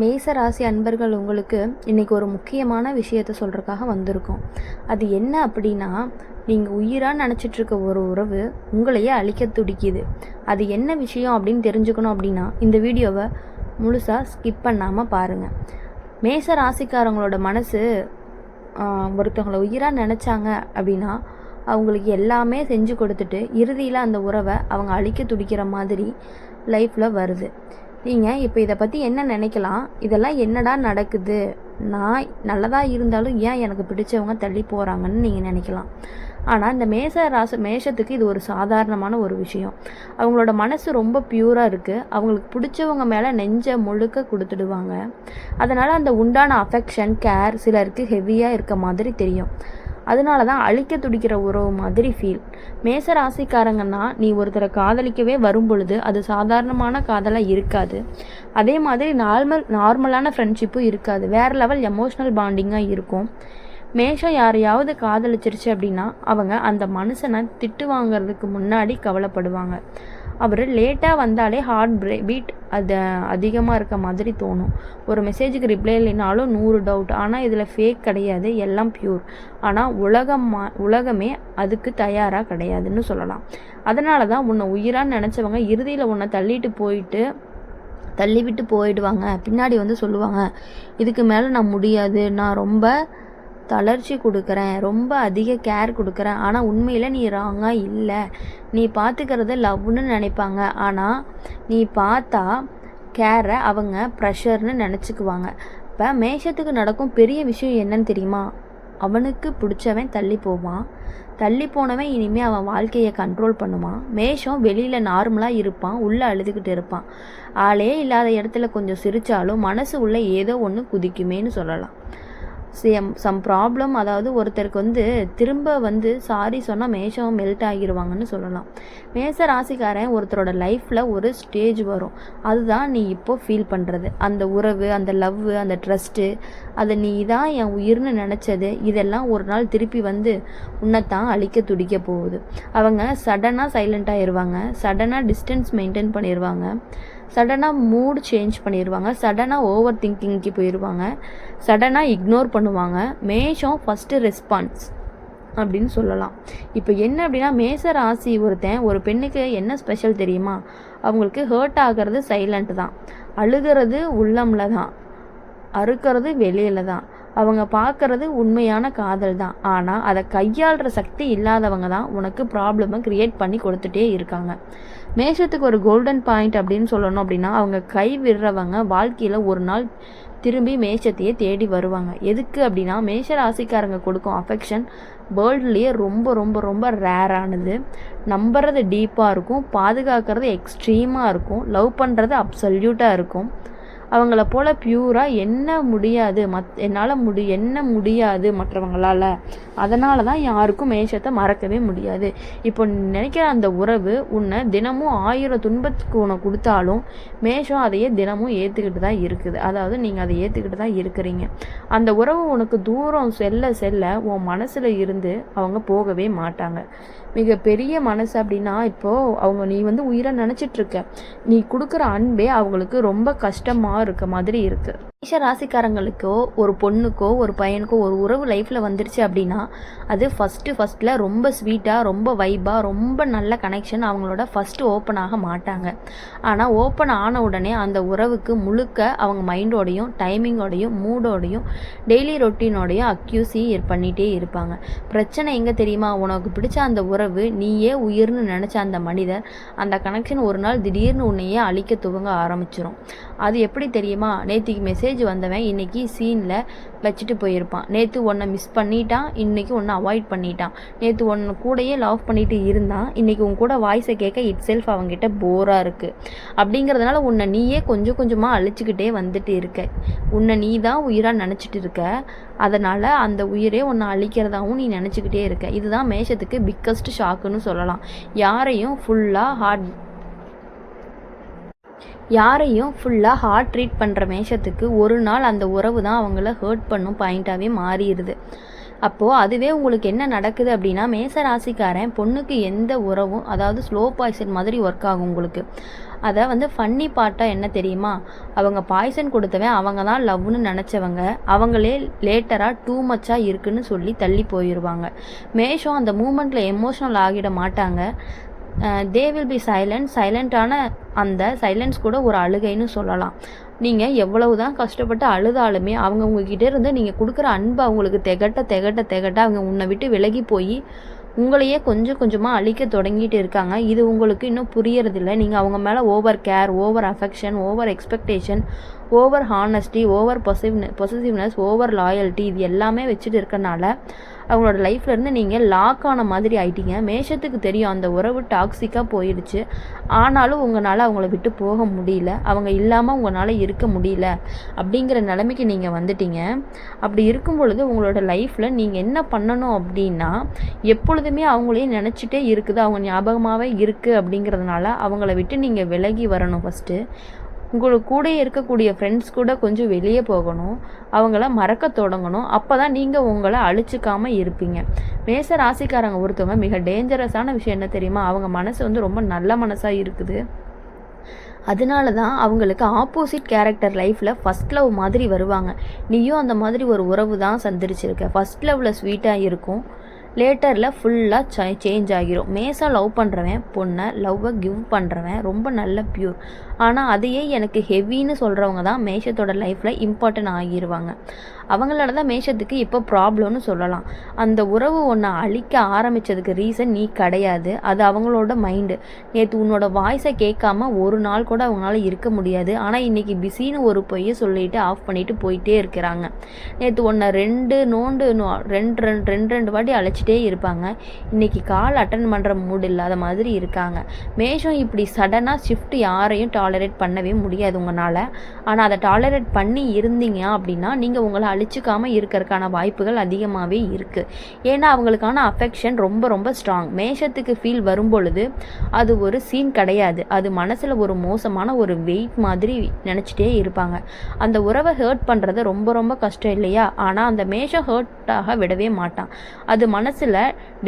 மேச ராசி அன்பர்கள் உங்களுக்கு இன்றைக்கி ஒரு முக்கியமான விஷயத்த சொல்கிறதுக்காக வந்திருக்கோம். அது என்ன அப்படின்னா நீங்கள் உயிராக நினச்சிட்ருக்க ஒரு உறவு உங்களையே அழிக்க துடிக்குது. அது என்ன விஷயம் அப்படின்னு தெரிஞ்சுக்கணும் அப்படின்னா இந்த வீடியோவை முழுசாக ஸ்கிப் பண்ணாமல் பாருங்கள் மேச ராசிக்காரங்களோட மனசு ஒருத்தவங்களை உயிராக நினச்சாங்க அப்படின்னா அவங்களுக்கு எல்லாமே செஞ்சு கொடுத்துட்டு இறுதியில் அந்த உறவை அவங்க அழிக்க துடிக்கிற மாதிரி லைஃப்பில் வருது. நீங்கள் இப்போ இதை பற்றி என்ன நினைக்கலாம்? இதெல்லாம் என்னடா நடக்குது? நான் நல்லதாக இருந்தாலும் ஏன் எனக்கு பிடிச்சவங்க தள்ளி போகிறாங்கன்னு நீங்கள் நினைக்கலாம். ஆனால் இந்த மேச ராச மேஷத்துக்கு இது ஒரு சாதாரணமான ஒரு விஷயம். அவங்களோட மனசு ரொம்ப பியூராக இருக்குது அவங்களுக்கு பிடிச்சவங்க மேலே நெஞ்ச முழுக்க கொடுத்துடுவாங்க. அதனால் அந்த உண்டான அஃபெக்ஷன் கேர் சிலருக்கு ஹெவியாக இருக்க மாதிரி தெரியும். அதனால தான் அழிக்க துடிக்கிற உறவு மாதிரி ஃபீல் மேச ராசிக்காரங்கன்னா நீ ஒருத்தரை காதலிக்கவே வரும் பொழுது அது சாதாரணமான காதலாக இருக்காது. அதே மாதிரி நார்மல் நார்மலான ஃப்ரெண்ட்ஷிப்பும் இருக்காது. வேறு லெவல் எமோஷ்னல் பாண்டிங்காக இருக்கும். மேஷம் யாரையாவது காதலிச்சிருச்சு அப்படின்னா அவங்க அந்த மனுஷனை திட்டு வாங்குறதுக்கு முன்னாடி கவலைப்படுவாங்க. அவர் லேட்டாக வந்தாலே ஹார்ட் பிரே பீட் அது அதிகமாக இருக்க மாதிரி தோணும். ஒரு மெசேஜுக்கு ரிப்ளை இல்லைனாலும் நூறு டவுட் ஆனால் இதில் ஃபேக் கிடையாது. எல்லாம் பியூர் ஆனால் உலகம் மா- உலகமே அதுக்கு தயாராக கிடையாதுன்னு சொல்லலாம். அதனால தான் உன்னை உயிரான்னு நினச்சவங்க இறுதியில் உன்னை தள்ளிட்டு போயிட்டு தள்ளி விட்டு போயிடுவாங்க. பின்னாடி வந்து சொல்லுவாங்க இதுக்கு மேலே நான் முடியாது. நான் ரொம்ப தளர்ச்சி கொடுக்குறேன் ரொம்ப அதிக கேர் கொடுக்குறேன். ஆனால் உண்மையில் நீ ராங்காக இல்லை. நீ பார்த்துக்கிறது லவ்னு நினைப்பாங்க. ஆனால் நீ பார்த்தா கேரை அவங்க ப்ரெஷர்னு நினச்சிக்குவாங்க. இப்போ மேஷத்துக்கு நடக்கும் பெரிய விஷயம் என்னன்னு தெரியுமா? அவனுக்கு பிடிச்சவன் தள்ளி போவான். தள்ளி போனவன் இனிமேல் அவன் வாழ்க்கையை கண்ட்ரோல் பண்ணுவான். மேஷம் வெளியில் நார்மலாக இருப்பான். உள்ளே அழுதுகிட்டு இருப்பான். ஆளே இல்லாத இடத்துல கொஞ்சம் சிரித்தாலும் மனசு உள்ளே ஏதோ ஒன்று குதிக்குமேன்னு சொல்லலாம். சேம் சம் ப்ராப்ளம் அதாவது ஒருத்தருக்கு வந்து திரும்ப வந்து சாரி சொன்னால் மேஷம் மெல்ட் ஆகிருவாங்கன்னு சொல்லலாம். மேச ராசிக்காரன் ஒருத்தரோட லைஃப்பில் ஒரு ஸ்டேஜ் வரும். அதுதான் நீ இப்போ ஃபீல் பண்ணுறது அந்த உறவு அந்த லவ் அந்த ட்ரஸ்ட்டு அதை நீ தான் என் உயிர்னு நினச்சது. இதெல்லாம் ஒரு நாள் திருப்பி வந்து உன்னைத்தான் அழிக்க துடிக்க போகுது. அவங்க சடனாக சைலண்ட் ஆயிடுவாங்க சடனாக டிஸ்டன்ஸ் மெயின்டைன் பண்ணிடுவாங்க சடனாக மூடு சேஞ்ச் பண்ணிடுவாங்க சடனாக ஓவர் திங்கிங்க்கு போயிடுவாங்க சடனாக இக்னோர் பண்ணுவாங்க. மேஷம் ஃபஸ்ட்டு ரெஸ்பான்ஸ் அப்படின்னு சொல்லலாம். இப்போ என்ன அப்படின்னா மேச ராசி ஒருத்தன் ஒரு பெண்ணுக்கு என்ன ஸ்பெஷல் தெரியுமா? அவங்களுக்கு ஹர்ட் ஆகிறது சைலண்ட் தான். அழுகிறது உள்ளமில் தான். அறுக்கிறது வெளியில தான். அவங்க பார்க்கறது உண்மையான காதல் தான் ஆனால் அதை கையாளுற சக்தி இல்லாதவங்க தான் உனக்கு ப்ராப்ளமை க்ரியேட் பண்ணி கொடுத்துட்டே இருக்காங்க. மேஷத்துக்கு ஒரு கோல்டன் பாயிண்ட் அப்படின்னு சொல்லணும் அப்படின்னா அவங்க கை விடுறவங்க வாழ்க்கையில் ஒரு நாள் திரும்பி மேஷத்தையே தேடி வருவாங்க. எதுக்கு அப்படின்னா மேஷ ராசிக்காரங்க கொடுக்கும் அஃபெக்ஷன் வேர்ல்ட்லேயே ரொம்ப ரொம்ப ரொம்ப ரேரானது நம்புறது டீப்பாக இருக்கும் பாதுகாக்கிறது எக்ஸ்ட்ரீமாக இருக்கும் லவ் பண்ணுறது அப்சல்யூட்டாக இருக்கும். அவங்கள போல் பியூராக என்ன முடியாது. மத் என்னால் முடி என்ன முடியாது மற்றவங்களால். அதனால தான் யாருக்கும் மேஷத்தை மறக்கவே முடியாது. இப்போ நினைக்கிற அந்த உறவு உன்னை தினமும் ஆயிரம் துன்பத்துக்கு உன்னை கொடுத்தாலும் மேஷம் அதையே தினமும் ஏற்றுக்கிட்டு தான் இருக்குது. அதாவது நீங்கள் அதை ஏற்றுக்கிட்டு தான் இருக்கிறீங்க. அந்த உறவு உனக்கு தூரம் செல்ல செல்ல உன் மனசில் இருந்து அவங்க போகவே மாட்டாங்க. மிகப்பெரிய மனசு அப்படின்னா இப்போது அவங்க நீ வந்து உயிரை நினச்சிட்ருக்க நீ கொடுக்குற அன்பே அவங்களுக்கு ரொம்ப கஷ்டமாக இருக்க மாதிரி இருக்குது மேஷ ராசிக்காரங்களுக்கோ ஒரு பொண்ணுக்கோ ஒரு பையனுக்கோ ஒரு உறவு லைஃப்பில் வந்துருச்சு அப்படின்னா அது ஃபஸ்ட்டு ஃபஸ்ட்டில் ரொம்ப ஸ்வீட்டாக ரொம்ப வைபாக ரொம்ப நல்ல கனெக்ஷன் அவங்களோட ஃபஸ்ட்டு ஓப்பன் ஆக மாட்டாங்க. ஆனால் ஓப்பன் ஆன உடனே அந்த உறவுக்கு முழுக்க அவங்க மைண்டோடையும் டைமிங்கோடையும் மூடோடையும் டெய்லி ரொட்டீனோடையும் அக்யூஸி பண்ணிகிட்டே இருப்பாங்க. பிரச்சனை எங்கே தெரியுமா? உனக்கு பிடிச்ச அந்த உறவு நீயே உயிர்னு நினச்ச அந்த மனிதர் அந்த கனெக்ஷன் ஒரு நாள் திடீர்னு உன்னையே அழிக்க துவங்க ஆரம்பிச்சிடும் அது எப்படி தெரியுமா? நேத்திக்கு மெசேஜ் வந்தவன் இன்னைக்கு சீனில் வச்சுட்டு போயிருப்பான். நேற்று உன்னை மிஸ் பண்ணிட்டான் இன்னைக்கு ஒன்றை அவாய்ட் பண்ணிட்டான். நேற்று உன்னை கூடயே லவ் பண்ணிட்டு இருந்தான். இன்னைக்கு உன் கூட வாய்ஸை கேட்க இட் செல்ஃப் அவங்ககிட்ட போராக இருக்குது அப்படிங்கிறதுனால உன்னை நீயே கொஞ்சம் கொஞ்சமாக அழிச்சுக்கிட்டே வந்துட்டு இருக்க. உன்னை நீ தான் உயிராக நினச்சிட்டு இருக்க. அதனால் அந்த உயிரே உன்னை அழிக்கிறதாகவும் நீ நினச்சிக்கிட்டே இருக்க. இதுதான் மேஷத்துக்கு பிக்கஸ்ட் ஷாக்குன்னு சொல்லலாம். யாரையும் ஃபுல்லாக ஹார்ட் யாரையும் ஃபுல்லாக ஹார்ட் ட்ரீட் பண்ணுற மேஷத்துக்கு ஒரு நாள் அந்த உறவு தான் அவங்கள ஹர்ட் பண்ணும் பாயிண்ட்டாகவே மாறிடுது. அப்போது அதுவே உங்களுக்கு என்ன நடக்குது அப்படின்னா மேச ராசிக்காரன் பொண்ணுக்கு எந்த உறவும் அதாவது ஸ்லோ பாய்சன் மாதிரி ஒர்க் ஆகும் உங்களுக்கு. அதை வந்து ஃபன்னி பார்ட்டாக என்ன தெரியுமா? அவங்க பாய்சன் கொடுத்தவன் அவங்க தான் லவ்னு நினச்சவங்க அவங்களே லேட்டராக டூ மச்சாக இருக்குன்னு சொல்லி தள்ளி போயிடுவாங்க மேஷம் அந்த மூமெண்ட்டில் எமோஷ்னல் ஆகிட மாட்டாங்க. தே வில் பி சைலண்ட் சைலண்ட்டான அந்த சைலன்ஸ் கூட ஒரு அழுகைன்னு சொல்லலாம். நீங்கள் எவ்வளவு தான் கஷ்டப்பட்டு அழுதாலுமே அவங்க உங்ககிட்ட இருந்து நீங்கள் கொடுக்குற அன்பு அவங்களுக்கு திகட்ட திகட்ட திகட்ட அவங்க உன்னை விட்டு விலகி போய் உங்களையே கொஞ்சம் கொஞ்சமாக அழிக்க தொடங்கிட்டு இருக்காங்க. இது உங்களுக்கு இன்னும் புரியறதில்ல. நீங்கள் அவங்க மேலே over care over affection over expectation over honesty over possessiveness possessiveness over loyalty இது எல்லாமே வச்சுட்டு இருக்கனால அவங்களோட லைஃப்லேருந்து நீங்கள் லாக் ஆன மாதிரி ஆயிட்டீங்க. மேஷத்துக்கு தெரியும் அந்த உறவு டாக்ஸிக்காக போயிடுச்சு ஆனாலும் உங்களால் அவங்கள விட்டு போக முடியல. அவங்க இல்லாமல் உங்களால் இருக்க முடியல. அப்படிங்கிற நிலைமைக்கு நீங்கள் வந்துட்டீங்க. அப்படி இருக்கும் பொழுது உங்களோட லைஃப்பில் நீங்கள் என்ன பண்ணணும் அப்படின்னா எப்பொழுதுமே அவங்களையும் நினச்சிட்டே இருக்குது. அவங்க ஞாபகமாகவே இருக்குது அப்படிங்கிறதுனால அவங்கள விட்டு நீங்கள் விலகி வரணும் ஃபஸ்ட்டு உங்களுக்கு கூட இருக்கக்கூடிய ஃப்ரெண்ட்ஸ் கூட கொஞ்சம் வெளியே போகணும். அவங்கள மறக்க தொடங்கணும். அப்போ தான் நீங்கள் உங்களை அழிச்சிக்காமல் இருப்பீங்க. மேச ராசிக்காரங்க ஒருத்தவங்க மிக டேஞ்சரஸான விஷயம் என்ன தெரியுமா? அவங்க மனசு வந்து ரொம்ப நல்ல மனசாக இருக்குது. அதனால தான் அவங்களுக்கு ஆப்போசிட் கேரக்டர் லைஃப்பில் ஃபஸ்ட் லவ் மாதிரி வருவாங்க. நீயும் அந்த மாதிரி ஒரு உறவு தான் சந்திரிச்சிருக்க ஃபஸ்ட் லவ்வில் ஸ்வீட்டாக இருக்கும். லேட்டரில் ஃபுல்லாக சேஞ்ச் ஆகிரும். மேசா லவ் பண்ணுறவன் பொண்ணை லவ்வை கிவ் பண்ணுறவன் ரொம்ப நல்ல ப்யூர் ஆனால் அதையே எனக்கு ஹெவின்னு சொல்கிறவங்க தான் மேஷத்தோட லைஃப்பில் இம்பார்ட்டன்ட் ஆகிடுவாங்க அவங்களால தான் மேஷத்துக்கு இப்போ ப்ராப்ளம்னு சொல்லலாம். அந்த உறவு ஒன்றை அழிக்க ஆரம்பித்ததுக்கு ரீசன் நீ கிடையாது. அது அவங்களோட மைண்டு நேற்று உன்னோட வாய்ஸை கேட்காம ஒரு நாள் கூட அவங்களால இருக்க முடியாது. ஆனால் இன்றைக்கி பிஸின்னு ஒரு பொய்யை சொல்லிட்டு ஆஃப் பண்ணிவிட்டு போயிட்டே இருக்கிறாங்க. நேற்று ஒன்றை ரெண்டு நோண்டு ரெண்டு ரெண்டு ரெண்டு ரெண்டு வாட்டி அழைச்சிட்டே இருப்பாங்க. இன்றைக்கி கால் அட்டன் பண்ணுற மூடு இல்லாத மாதிரி இருக்காங்க. மேஷம் இப்படி சடனாக ஷிஃப்ட் யாரையும் டாலரேட் பண்ணவே முடியாது உங்களால். ஆனால் அதை டாலரேட் பண்ணி இருந்தீங்க அப்படின்னா நீங்கள் உங்களை அழிச்சிக்காமல் இருக்கிறதுக்கான வாய்ப்புகள் அதிகமாகவே இருக்குது ஏன்னா அவங்களுக்கான அஃபெக்ஷன் ரொம்ப ரொம்ப ஸ்ட்ராங் மேஷத்துக்கு ஃபீல் வரும் பொழுது அது ஒரு சீன் கிடையாது. அது மனசில் ஒரு மோசமான ஒரு வெயிட் மாதிரி நினச்சிட்டே இருப்பாங்க. அந்த உறவை ஹேர்ட் பண்ணுறது ரொம்ப ரொம்ப கஷ்டம் இல்லையா? ஆனால் அந்த மேஷம் ஹேர்ட்டாக விடவே மாட்டான். அது மனசில்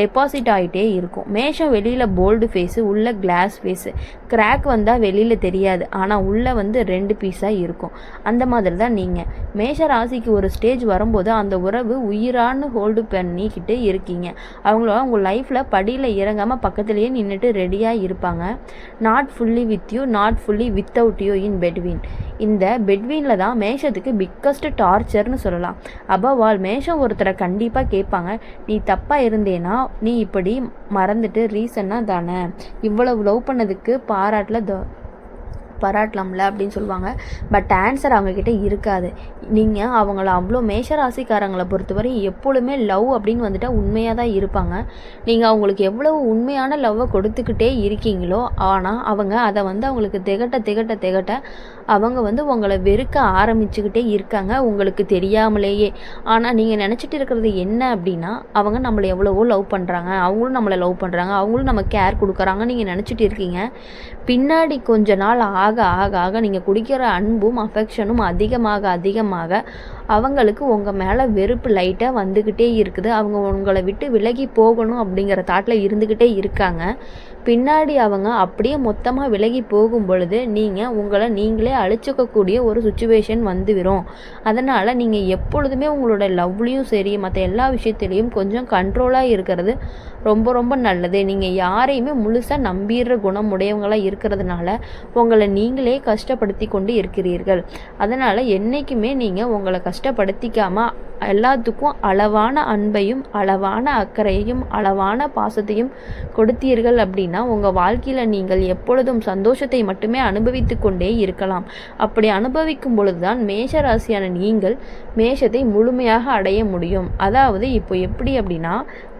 டெபாசிட் ஆகிட்டே இருக்கும். மேஷம் வெளியில் போல்டு ஃபேஸு உள்ள கிளாஸ் ஃபேஸு கிராக் வந்தால் வெளியில் தெரியாது. ஆனால் உள்ளே வந்து ரெண்டு பீஸாக இருக்கும். அந்த மாதிரி தான் நீங்கள் மேஷ ராசிக்கு ஒரு ஸ்டேஜ் வரும்போது அந்த உறவு உயிரான்னு ஹோல்டு பண்ணிக்கிட்டு இருக்கீங்க. அவங்கள உங்கள் லைஃப்பில் படியில் இறங்காமல் பக்கத்துலேயே நின்றுட்டு ரெடியாக இருப்பாங்க. Not fully with you not fully without you in between இந்த பெட்வீனில் தான் மேஷத்துக்கு பிக்கஸ்ட் டார்ச்சர்னு சொல்லலாம். அபவ் ஆல் மேஷம் ஒருத்தரை கண்டிப்பாக கேட்பாங்க. நீ தப்பாக இருந்தேன்னா நீ இப்படி மறந்துட்டு ரீசன்னாக தானே? இவ்வளவு லவ் பண்ணதுக்கு பாராட்டில் த பாராட்டலாம்ல அப்படின்னு சொல்லுவாங்க. பட் ஆன்சர் அவங்கக்கிட்ட இருக்காது. நீங்கள் அவங்கள அவ்வளோ மேஷராசிக்காரங்களை பொறுத்தவரை எப்பொழுதுமே லவ் அப்படின்னு வந்துட்டால் உண்மையாக தான் இருப்பாங்க. நீங்கள் அவங்களுக்கு எவ்வளவு உண்மையான லவ்வை கொடுத்துக்கிட்டே இருக்கீங்களோ ஆனால் அவங்க அதை வந்து அவங்களுக்கு திகட்ட திகட்ட திகட்ட அவங்க வந்து உங்களை வெறுக்க ஆரம்பிச்சுக்கிட்டே இருக்காங்க. உங்களுக்கு தெரியாமலேயே. ஆனால் நீங்கள் நினச்சிட்டு இருக்கிறது என்ன அப்படின்னா அவங்க நம்மளை எவ்வளவோ லவ் பண்ணுறாங்க அவங்களும் நம்மளை லவ் பண்ணுறாங்க அவங்களும் நம்ம கேர் கொடுக்குறாங்க நீங்கள் நினச்சிட்டு இருக்கீங்க. பின்னாடி கொஞ்ச நாள் ஆ ஆக ஆக ஆக நீங்கள் குடிக்கிற அன்பும் அஃபெக்ஷனும் அதிகமாக அதிகமாக அவங்களுக்கு உங்கள் மேலே வெறுப்பு லைட்டாக வந்துக்கிட்டே இருக்குது. அவங்க உங்களை விட்டு விலகி போகணும் அப்படிங்கிற தாட்டில் இருந்துக்கிட்டே இருக்காங்க. பின்னாடி அவங்க அப்படியே மொத்தமாக விலகி போகும் பொழுது நீங்கள் உங்களை நீங்களே அழிச்சிக்கக்கூடிய ஒரு சுச்சுவேஷன் வந்துவிடும். அதனால் நீங்கள் எப்பொழுதுமே உங்களோட லவ்லேயும் சரி மற்ற எல்லா விஷயத்துலேயும் கொஞ்சம் கண்ட்ரோலாக இருக்கிறது ரொம்ப ரொம்ப நல்லது. நீங்கள் யாரையுமே முழுசாக நம்பிடுற குணம் உடையவங்களாக இருக்கிறதுனால உங்களை நீங்களே கஷ்டப்படுத்தி கொண்டு இருக்கிறீர்கள். அதனால் என்றைக்குமே நீங்கள் உங்களை கஷ்டப்படுத்திக்காமல் எல்லாத்துக்கும் அளவான அன்பையும் அளவான அக்கறையையும் அளவான பாசத்தையும் கொடுத்தீர்கள் அப்படின்னா உங்கள் வாழ்க்கையில் நீங்கள் எப்பொழுதும் சந்தோஷத்தை மட்டுமே அனுபவித்து கொண்டே இருக்கலாம். அப்படி அனுபவிக்கும் பொழுது தான் மேஷ ராசியான நீங்கள் மேஷத்தை முழுமையாக அடைய முடியும். அதாவது இப்போ எப்படி அப்படின்னா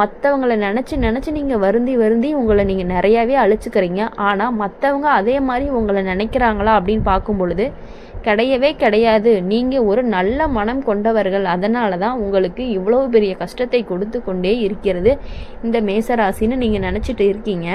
மற்றவங்களை நினச்சி நினச்சி நீங்கள் வருந்தி வருந்தி உங்களை நீங்கள் நிறையாவே அழிச்சுக்கிறீங்க. ஆனால் மற்றவங்க அதே மாதிரி உங்களை நினைக்கிறாங்களா அப்படின்னு பார்க்கும் பொழுது கிடையவே கிடையாது. நீங்கள் ஒரு நல்ல மன மனம் கொண்டவர்கள். அதனால தான் உங்களுக்கு இவ்வளோ பெரிய கஷ்டத்தை கொடுத்து கொண்டே இருக்கிறது. இந்த மேசராசின்னு நீங்கள் நினச்சிட்டு இருக்கீங்க.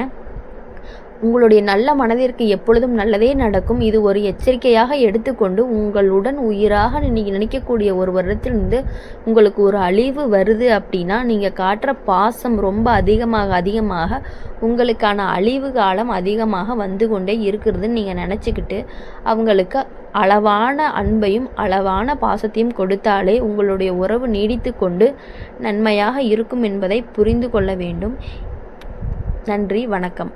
உங்களுடைய நல்ல மனதிற்கு எப்பொழுதும் நல்லதே நடக்கும். இது ஒரு எச்சரிக்கையாக எடுத்துக்கொண்டு உங்களுடன் உயிராக நீங்கள் நினைக்கக்கூடிய ஒரு வருடத்திலிருந்து உங்களுக்கு ஒரு அழிவு வருது அப்படின்னா நீங்கள் காட்டுற பாசம் ரொம்ப அதிகமாக அதிகமாக உங்களுக்கான அழிவு காலம் அதிகமாக வந்து கொண்டே இருக்கிறதுன்னு நீங்கள் நினச்சிக்கிட்டு அவங்களுக்கு அளவான அன்பையும் அளவான பாசத்தையும் கொடுத்தாலே உங்களுடைய உறவு நீடித்து கொண்டு நன்மையாக இருக்கும் என்பதை புரிந்து கொள்ள வேண்டும். நன்றி வணக்கம்.